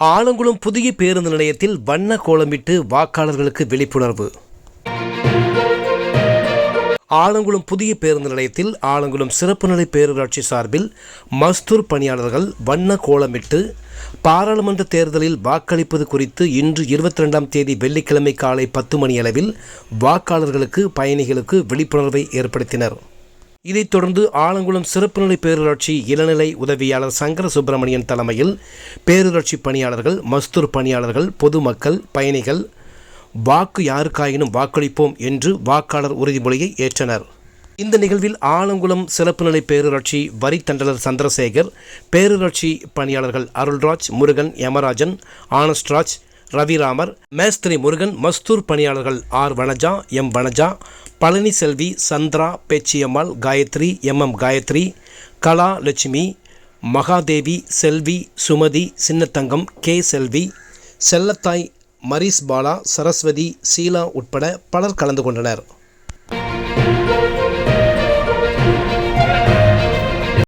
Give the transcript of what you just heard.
ஆலங்குளம் புதிய பேருந்து நிலையத்தில் வண்ண கோலமிட்டு வாக்காளர்களுக்கு விழிப்புணர்வு. ஆலங்குளம் புதிய பேருந்து நிலையத்தில் ஆலங்குளம் சிறப்பு நிலை பேரூராட்சி சார்பில் மஸ்தூர் பணியாளர்கள் வண்ண கோலமிட்டு பாராளுமன்ற தேர்தலில் வாக்களிப்பது குறித்து இன்று இருபத்தி ரெண்டாம் தேதி வெள்ளிக்கிழமை காலை பத்து மணி அளவில் வாக்காளர்களுக்கு பயணிகளுக்கு விழிப்புணர்வை ஏற்படுத்தினர். இதைத் தொடர்ந்து ஆலங்குளம் சிறப்பு நிலை பேரூராட்சி இளநிலை உதவியாளர் சங்கர சுப்பிரமணியன் தலைமையில் பேரூராட்சி பணியாளர்கள் மஸ்தூர் பணியாளர்கள் பொதுமக்கள் பயணிகள் வாக்கு யாருக்காயினும் வாக்களிப்போம் என்று வாக்காளர் உறுதிமொழியை ஏற்றனர். இந்த நிகழ்வில் ஆலங்குளம் சிறப்பு நிலை பேரூராட்சி வரி தண்டலர் சந்திரசேகர் பேரூராட்சி பணியாளர்கள் அருள்ராஜ் முருகன் யமராஜன் ஆனஸ்ட்ராஜ் ரவிராமர் மேஸ்திரி முருகன் மஸ்தூர் பணியாளர்கள் R. Vanaja M. Vanaja Palani Selvi Chandra Pechiammal Gayathri M. M. Gayathri Kala Lakshmi Mahadevi Selvi Sumathi Chinnathangam K. Selvi Sellathai Maris Bala Saraswathi Sheela உட்பட பலர் கலந்து கொண்டனர்.